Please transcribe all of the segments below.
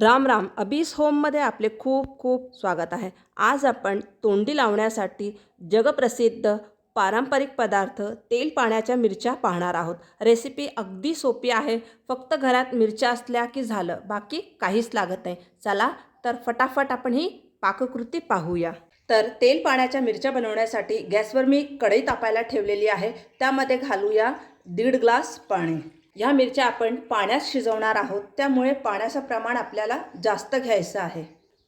राम राम. अबीस होममध्ये आपले खूप खूप स्वागत आहे. आज आपण तोंडी लावण्यासाठी जगप्रसिद्ध पारंपरिक पदार्थ तेल पाण्याच्या मिरच्या पाहणार आहोत. रेसिपी अगदी सोपी आहे. फक्त घरात मिरच्या असल्या की झालं. बाकी काहीच लागत नाही. चला तर फटाफट आपण ही पाककृती पाहूया. तर तेल पाण्याच्या मिरच्या बनवण्यासाठी गॅसवर मी कढई तापायला ठेवलेली आहे. त्यामध्ये घालूया दीड ग्लास पाणी. ह्या मिरच्या आपण पाण्यात शिजवणार आहोत. त्यामुळे पाण्याचं प्रमाण आपल्याला जास्त घ्यायचं आहे.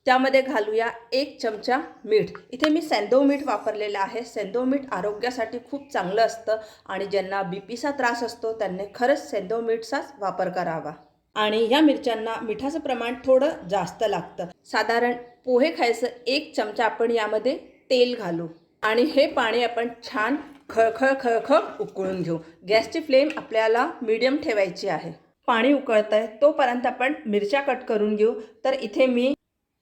त्यामध्ये घालूया एक चमचा मीठ. इथे मी सेंदो मीठ वापरलेलं आहे. सेंदो मीठ आरोग्यासाठी खूप चांगलं असतं आणि ज्यांना बी पीचा त्रास असतो त्यांनी खरंच सेंदो मीठचाच वापर करावा. आणि या मिरच्यांना मिठाचं प्रमाण थोडं जास्त लागतं. साधारण पोहे खायचं एक चमचा आपण यामध्ये तेल घालू. आणि हे पाणी आपण छान खळखळ खळखळ उकळून घेऊ. गॅसची फ्लेम आपल्याला मीडियम ठेवायची आहे. पाणी उकळतं आहे तोपर्यंत आपण मिरच्या कट करून घेऊ. तर इथे मी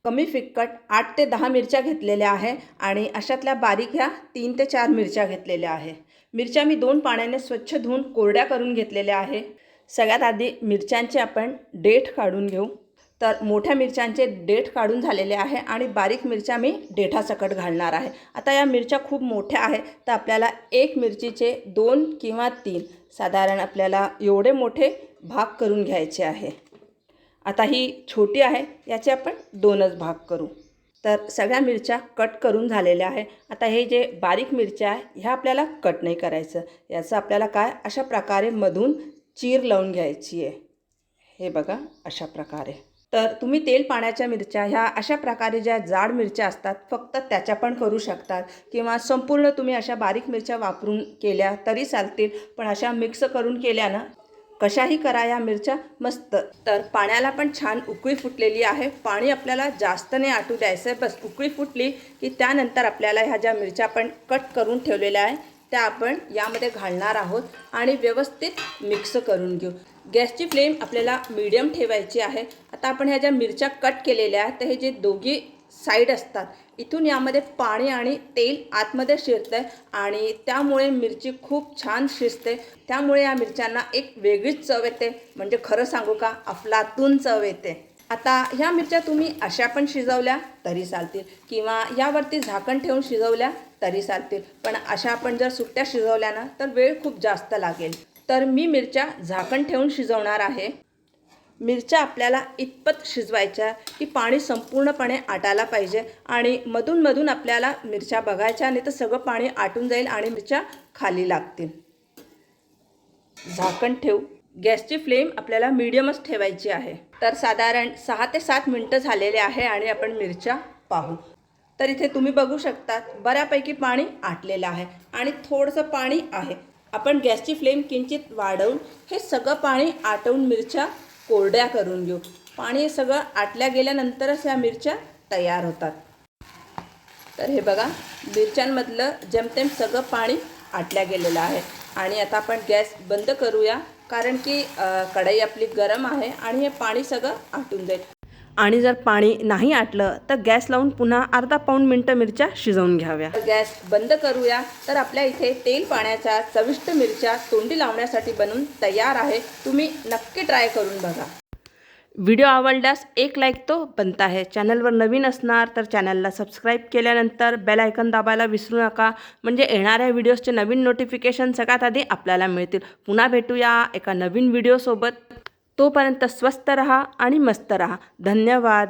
कमी फिक्कट आठ ते दहा मिरच्या घेतलेल्या आहे आणि अशातल्या बारीक ह्या तीन ते चार मिरच्या घेतलेल्या आहे. मिरच्या मी दोन पाण्याने स्वच्छ धुवून कोरड्या करून घेतलेल्या आहे. सगळ्यात आधी मिरच्यांचे आपण डेठ काढून घेऊ. तर मोठ्या मिरच्यांचे डेठ काढून झालेले आहे आणि बारीक मिरच्या मी डेठासकट घालणार आहे. आता या मिरच्या खूप मोठ्या आहे तर आपल्याला एक मिरचीचे दोन किंवा तीन साधारण आपल्याला एवढे मोठे भाग करून घ्यायचे आहे. आता ही छोटी आहे याचे आपण दोनच भाग करू. तर सगळ्या मिरच्या कट करून झालेल्या आहे. आता हे जे बारीक मिरच्या आहे ह्या आपल्याला कट नाही करायचं. याचं आपल्याला काय? अशा प्रकारे मधून चीर लावून घ्यायची आहे. हे बघा अशा प्रकारे. तर तुम्ही तेल पाण्याच्या मिरच्या ह्या अशा प्रकारे ज्या जाड मिरच्या असतात फक्त त्याच्या पण करू शकतात. किंवा संपूर्ण तुम्ही अशा बारीक मिरच्या वापरून केल्या तरी चालतील पण अशा मिक्स करून केल्या ना कशाही करा या मिरच्या मस्त. तर पाण्याला पण छान उकळी फुटलेली आहे. पाणी आपल्याला जास्त नाही आटू द्यायचं आहे बस उकळी फुटली की त्यानंतर आपल्याला ह्या ज्या मिरच्या आपण कट करून ठेवलेल्या आहे त्या आपण यामध्ये घालणार आहोत आणि व्यवस्थित मिक्स करून घेऊ. गॅसची फ्लेम आपल्याला मीडियम ठेवायची आहे. आता आपण ह्या ज्या मिरच्या कट केलेल्या आहेत तर हे जे दोघी साईड असतात इथून यामध्ये पाणी आणि तेल आतमध्ये शिरतं आहे आणि त्यामुळे मिरची खूप छान शिजते. त्यामुळे या मिरच्यांना एक वेगळीच चव येते. म्हणजे खरं सांगू का? अफलातून चव येते. आता ह्या मिरच्या तुम्ही अशा पण शिजवल्या तरी चालतील. किंवा यावरती झाकण ठेवून शिजवल्या तरी चालतील. पण अशा आपण जर सुट्ट्या शिजवल्या ना तर वेळ खूप जास्त लागेल. तर मी मिरच्या झाकण ठेवून शिजवणार आहे. मिरच्या आपल्याला इतपत शिजवायच्या की पाणी संपूर्णपणे आटायला पाहिजे. आणि मधूनमधून आपल्याला मिरच्या बघायच्या नाही तर सगळं पाणी आटून जाईल आणि मिरच्या खाली लागतील. झाकण ठेवू. गॅसची फ्लेम आपल्याला मीडियमच ठेवायची आहे. तर साधारण सहा ते सात मिनटं झालेले आहे आणि आपण मिरच्या पाहू. तर इथे तुम्ही बघू शकतात बऱ्यापैकी पाणी आटलेलं आहे आणि थोडंसं पाणी आहे. आपण गॅसची फ्लेम किंचित वाढवून हे सगळं पाणी आटवून मिरच्या कोरड्या करून घेऊ. पाणी सगळं आटल्या गेल्यानंतरच ह्या मिरच्या तयार होतात. तर हे बघा मिरच्यांमधलं जेमतेम सगळं पाणी आटल्या गेलेलं आहे. आणि आता आपण गॅस बंद करूया. कारण की कढई आपली गरम आहे आणि हे पाणी सगळं आटून जाईल. आणि जर पाणी नाही आटलं तर गॅस लावून पुन्हा अर्धा पाऊण मिनटं मिरच्या शिजवून घ्याव्या. गॅस बंद करूया. तर आपल्या इथे तेल पाण्याच्या चविष्ट मिरच्या तोंडी लावण्यासाठी बनवून तयार आहे. तुम्ही नक्की ट्राय करून बघा. व्हिडिओ आवडल्यास एक लाईक तो बनता आहे चॅनलवर नवीन असणार तर चॅनलला सबस्क्राईब केल्यानंतर बेल आयकन दाबायला विसरू नका. म्हणजे येणाऱ्या व्हिडिओजचे नवीन नोटिफिकेशन सगळ्यात आधी आपल्याला मिळतील. पुन्हा भेटूया एका नवीन व्हिडिओसोबत तोपर्यंत स्वस्त रहा आणि मस्त रहा. धन्यवाद.